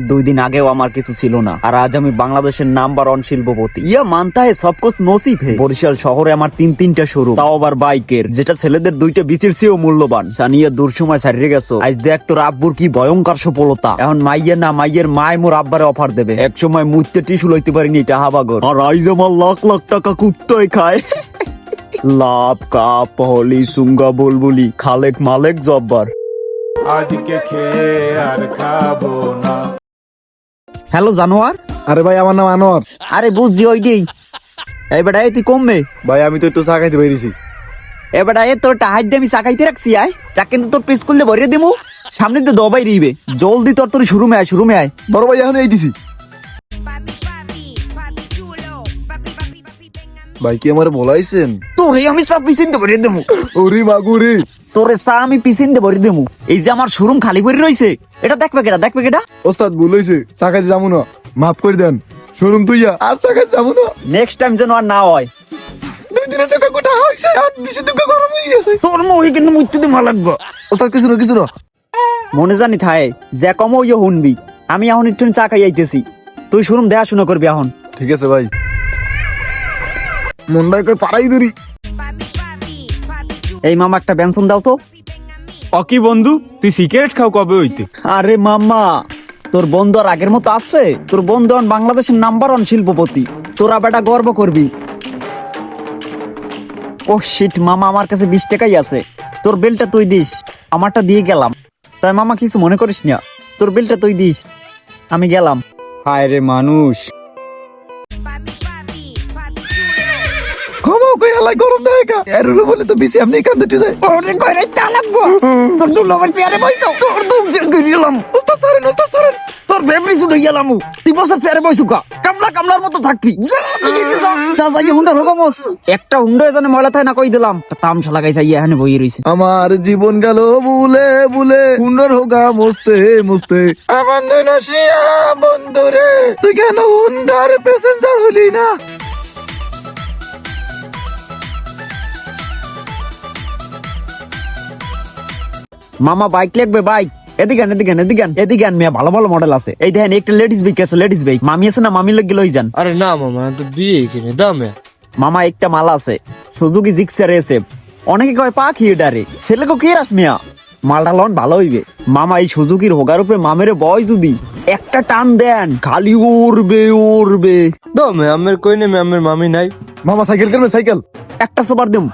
দুই দিন আগেও আমার কিছু ছিল না। আর আজ আমি বাংলাদেশের নাম্বার ওয়ান শিল্পপতি। ইয়া মানতা হে সব কুছ নসিব হে। বরিশাল শহরে আমার তিন তিনটা শোরুম তাও আবার বাইকের। যেটা ছেলেদের দুইটা বিচির চেয়েও মূল্যবান। সানিয়া দূর সময় সারিয়ে গেছো। আজ দেখ তোর আব্বুর কি ভয়ঙ্কর সফলতা। এখন মাইয়ের না, মাইয়ের মায় মোর আব্বারে অফার দেবে। এক সময় মুইতে টিস্যু লইতে পারিনি এটা হাবাগর আর আইজ আমার লাখ লাখ টাকা কুত্তই খায়। লাভ, কাপ হলি সুঙ্গা, বুলবুলি, খালেক, মালেক, জব্বার। আজকে খেয়ে আর খাব না। হ্যালো জানোয়ার? আরে ভাই আমার নাম আনোয়ার। আরে বুঝছি ওইটাই। এই বেটা এই তুই কমবে ভাই আমি তো একটু চা খাইতে বেরিয়েছি এ বেটা এ তোর টাহাই দিয়ে আমি চাকাইতে রাখছি আয়। চা কিন্তু তোর পিস করলে ভরিয়ে দিমু। সামনে তো দবাই রিবে জলদি তোর তোর শুরু মে আয় শুরু মে আয়। বড় ভাই এখন এই দিছি. ভাই কি আমার বলাইছেন? তোরে আমি সব পিছিন দিয়ে ভরিয়ে দেবো ওরে মাগুরে। তোরে চা আমি পিছিন দিয়ে ভরিয়ে দেবো এই যে আমার শোরুম খালি করে রইছে এটা দেখবে কেটা দেখবে কেটা ওস্তাদ ভুল হয়েছে চা খাইতে যাব না। মাফ করে দেন। শোরুম তুইয়া আর চা খাইতে যাব না। নেক্সট টাইম যেন আর না হয়। দুই দিনের চোখে গোটা হয়েছে আর বেশি দুঃখ গরম হয়ে গেছে। তোর কিন্তু মৃত্যু লাগবো। ওস্তাদ কিছু না কিছু না। মনে জানি থায় যে কম ইয়ে শুনবি। আমি এখন একটু চা খাই আইতেছি। তুই শোরুম দেখাশোনা করবি এখন। ঠিক আছে ভাই। মনটাই কই পাড়াই ধরি। এই মামা একটা বেনশন দাও তো। অকি বন্ধু তুই সিগারেট খাও কবে হইতে? আরে মামা তোর বন্ধু আর আগের মতো আছে? তোর বন্ধু এখন বাংলাদেশের নাম্বার ওয়ান শিল্পপতি। তোরা বেটা গর্ব করবি। ও শিট মামা আমার কাছে বিশ টাকাই আছে। তোর বেলটা তুই দিস। আমারটা দিয়ে গেলাম। তাই মামা কিছু মনে করিস না। তোর বেলটা তুই দিস। আমি গেলাম। হায় রে মানুষ। গরম এর উপরে বলে তো আপনি যায় ওরে কইরে চা লাগবো। তোর চেয়ারে বইতো তোর দুম চেঞ্জ করে গেলাম। ওস্তাদ সারেন ওস্তাদ সারেন। তোর ফেব্রি শুনে গেলাম তুই বসে চেয়ারে কামলা কামলার মতো থাকবি। যা, যা। যা যাই হুন্ডা রকমস একটা হুন্ডা এখানে ময়লা থাকে না কই দিলাম। তামসা লাগাইছে ইয়ে এখানে বই রইছে। আমার জীবন গেল বুলে বুলে। সুন্দর হোগা মুস্তে মুস্তে। আমার নসিয়া বন্ধুরে। তুই কেন হুন্ডার প্যাসেঞ্জার হলি না? মামা বাইক লাগবে বাইক। এদিকে এদিকে আন এদিকে এদিকে আন মিয়া ভালো ভালো মডেল আছে। এই দেখেন একটা লেডিস বাইক আছে লেডিস বাইক মামি আছে না মামি লাগি লই যান। আরে না মামা তো বিয়ে কিনে দামে মামা একটা মাল আছে সুজুকি জিক্সার এসে অনেকে কয় পাখি ডারে ছেলেকে কে রাস মিয়া? মালটা লন ভালো হইবে। মামা এই সুজুকির হোগার উপরে মামের বয় যদি একটা টান দেন খালি উড়বে উড়বে। দামে আমের কই নেমে আমের মামি নাই। মামা সাইকেল করবে সাইকেল? একটা সোবার দিম।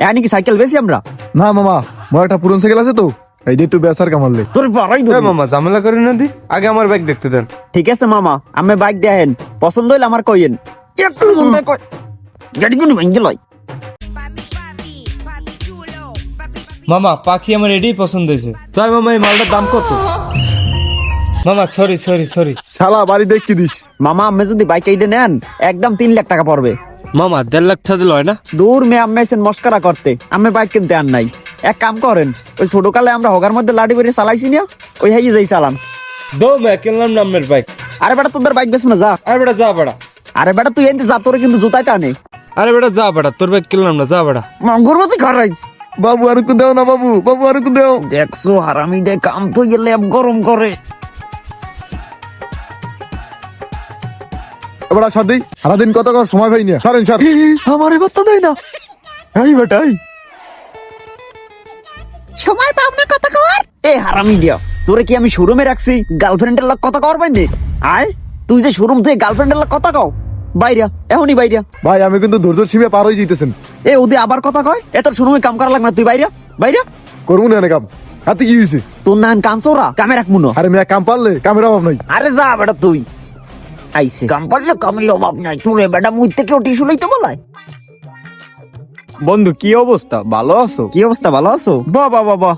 এখানে কি সাইকেল বেশি আমরা? না মামা মোর একটা পুরন সাইকেল আছে তো। এই দিয়ে একটু বেসার কামাললে তোর বাড়াই মামা ঝামেলা করে না দি। আগে আমার ব্যাগ দেখতে দেন। ঠিক আছে মামা আমি বাইক দেখেন। পছন্দ হইলে আমার কইেন একটু মন কই। গাড়ি কোনো ভেঙে লয়. মামা পাখি আমার এটাই পছন্দ হয়েছে। তাই মামা এই মালটার দাম কত? মামা সরি সরি সরি শালা বাড়ি দেখতে দিস। মামা আমি যদি বাইক এইটা নেন একদম তিন লাখ টাকা পড়বে। মামা দেড় লাখ টাকা দিল হয় না? দূর মে আমি এসেন মস্কারা করতে। আমি বাইক কিনতে আন নাই। এক কাম করেন ওই ছোট কালে আমরা হোগার মধ্যে লাডি বেরিয়ে চালাইছি না ওই হাই যাই চালান। দো মে কিনলাম না আমের বাইক। আরে বেটা তোদের বাইক বেশ না যা। আরে বেটা যা বেটা। আরে বেটা তুই এনতে যা তোরে কিন্তু জুতাই টানে। আরে বেটা যা বেটা তোর বাইক কিনলাম না যা বেটা। গর্ভবতী ঘর রাইছ বাবু আর একটু দেও না বাবু। বাবু আর একটু দেও। দেখছ হারামি দে কাম তো গেলে গরম করে। এবার সার দিই। সারাদিন কত কর সময় পাই না। সারেন সার আমার এবার তো দেয় না। এই বেটাই সময় পাও না কথা কর। এ হারামি দিয়া তোরে কি আমি শোরুমে রাখছি? গার্লফ্রেন্ডের লাগ কথা কর বাইনে আয় তুই যে শোরুম থেকে গার্লফ্রেন্ডের লাগ কথা কও? বাইরা এখনই বাইরা। ভাই আমি কিন্তু ধৈর্য সীমে পার হয়ে যেতেছেন এ ওদি আবার কথা কয়? এত শোরুমে কাম করা লাগ না তুই বাইরা বাইরা। করব না কাম। হাতে কি হয়েছে তোর নান কানসোরা কামে রাখব না। আরে মেয়া কাম পারলে কামের অভাব নাই। আরে যা বেটা তুই। আইসে কাম পারলে কামের অভাব নাই। তোরে বেটা মুই থেকে টিস্যু লইতে বলায়। বন্ধু কি অবস্থা? ভালো আছো? কি অবস্থা? ভালো আছো? ব বা বা বা।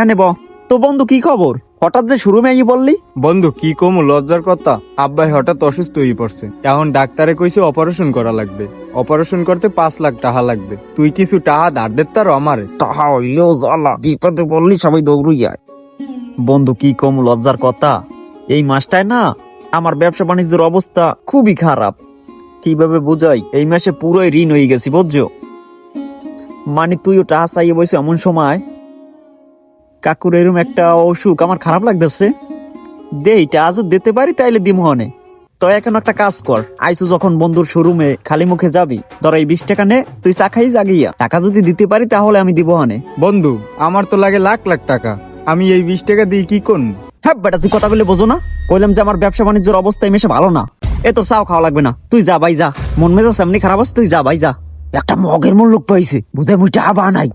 এনে ব। তো বন্ধু কি খবর? হঠাৎ যে শুরু মেয়ে বললি? বন্ধু কি কম লজ্জার কথা? আব্বাই হঠাৎ অসুস্থ হয়ে পড়ছে। এখন ডাক্তারে কইছে অপারেশন করা লাগবে। অপারেশন করতে পাঁচ লাখ টাকা লাগবে। তুই কিছু টাকা ধার দে তার আমারে। তাহা হইলেও জ্বালা বিপদে বললি সবাই দৌড়ই যায় বন্ধু কি কম লজ্জার কথা? এই মাসটায় না আমার ব্যবসা বাণিজ্যের অবস্থা খুবই খারাপ। কীভাবে বুঝাই? এই মাসে পুরোই ঋণ হয়ে গেছি, বুঝছ? মানে তুইও টাকা চাইয়ে বসে এমন সময়? কাকুর এরম একটা অসুখ, আমার খারাপ লাগতেছে। দে, এটা আজও দিতে পারি, তাইলে দিম হনে। তো এখন একটা কাজ কর, আইসু যখন বন্ধুর শোরুমে খালি মুখে যাবি। ধর এই বিশ টাকা নে, তুই চা খাই জাগিয়া। টাকা যদি দিতে পারি, তাহলে আমি দিব হনে। বন্ধু, আমার তো লাগে লাখ লাখ টাকা। আমি এই বিশ টাকা দিয়ে কি করব? হ্যাঁ বেটা তুই কথা বলে বোঝো না। কইলাম যে আমার ব্যবসা বাণিজ্যের অবস্থা মেশে ভালো না। এ তোর চাও খাওয়া লাগবে না। তুই যা ভাই যা। মন মেজাজ এমনি খারাপ আছে তুই যা ভাই যা। একটা মগের লোক পাইছে বুঝে মুই টাকা বানাই।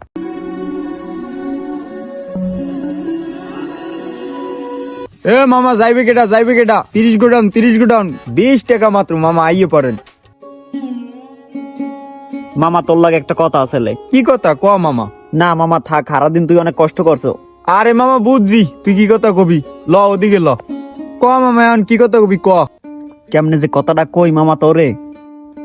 এ মামা যাইবে কেটা যাইবে কেটা তিরিশ গোডাউন তিরিশ গোডাউন বিশ টাকা মাত্র মামা আইয়ে পড়েন। মামা তোর লাগে একটা কথা আছে লে। কি কথা? ক মামা। না মামা থাক সারাদিন তুই অনেক কষ্ট করছ। আরে মামা বুঝছি। তুই কি কথা কবি? ল ওদিকে ল। ক মামা এখন কি কথা কবি? ক। কেমনে যে কথাটা কই মামা তোরে?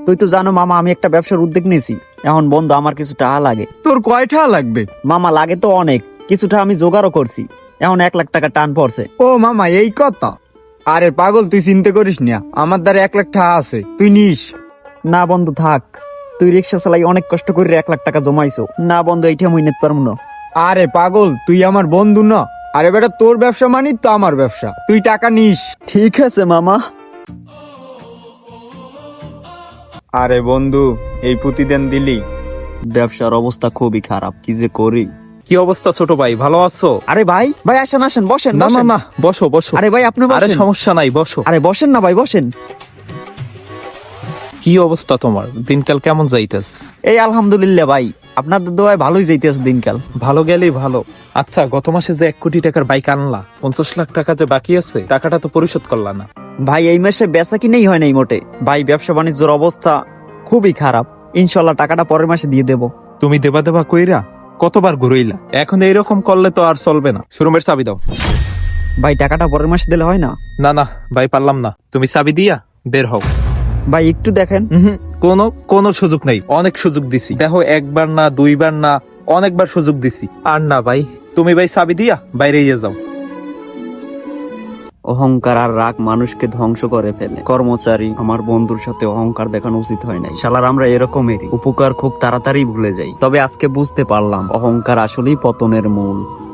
তুই তো জানো মামা আমি একটা ব্যবসার উদ্যোগ নিয়েছি। এখন বন্ধু আমার কিছু টাকা লাগে। তোর কয়টা লাগবে? মামা লাগে তো অনেক। কিছুটা আমি জোগাড়ও করছি। এখন এক লাখ টাকা টান পড়ছে। ও মামা এই কথা? আরে পাগল তুই চিন্তা করিস না। আমার দ্বারা এক লাখ টাকা আছে। তুই নিস। না বন্ধু থাক। তুই রিক্সা চালাই অনেক কষ্ট করে এক লাখ টাকা জমাইছো। না বন্ধু এইটা মুই নিতে পারব না। আরে পাগল তুই আমার বন্ধু না। আরে বেটা তোর ব্যবসা মানি তো আমার ব্যবসা। তুই টাকা নিস। ঠিক আছে মামা। আরে বন্ধু এই প্রতিদিন দিলি। ব্যবসার অবস্থা খুবই খারাপ কি যে করি। কি অবস্থা ছোট ভাই ভালো আছো? আরে ভাই ভাই আসেন আসেন বসেন না না বসেন। না বসো বসো। আরে ভাই আপনি আরে বসেন। সমস্যা নাই বসো। আরে বসেন না ভাই বসেন। কি অবস্থা তোমার? দিনকাল কেমন যাইতেস এই আলহামদুলিল্লাহ ভাই আপনাদের দোয়ায় ভালোই যাইতেছে দিনকাল। ভালো গেলেই ভালো। আচ্ছা গত মাসে যে এক কোটি টাকার বাইক আনলা পঞ্চাশ লাখ টাকা যে বাকি আছে টাকাটা তো পরিশোধ করলা না। ভাই এই মাসে বেচা কিনেই হয় নাই মোটে। ভাই ব্যবসা বাণিজ্যের অবস্থা খুবই খারাপ। ইনশাল্লাহ টাকাটা পরের মাসে দিয়ে দেবো। তুমি দেবা দেবা কইরা কতবার ঘুরইলা? এখন এইরকম করলে তো আর চলবে না। শোরুমের চাবি দাও। ভাই টাকাটা পরের মাসে দিলে হয় না? না না ভাই পারলাম না। তুমি চাবি দিয়া বের হও। ভাই একটু দেখেন। কোনো কোনো সুযোগ নেই। অনেক সুযোগ দিছি। দেখো একবার না দুইবার না অনেকবার সুযোগ দিছি। আর না ভাই। তুমি ভাই চাবি দিয়া বাইরে যাও। অহংকার আর রাগ মানুষকে ধ্বংস করে ফেলে। কর্মচারী আমার বন্ধুর সাথে অহংকার দেখানো উচিত হয় নাই। শালার আমরা এরকমেরই। উপকার খুব তাড়াতাড়ি ভুলে যাই। তবে আজকে বুঝতে পারলাম অহংকার আসলেই পতনের মূল।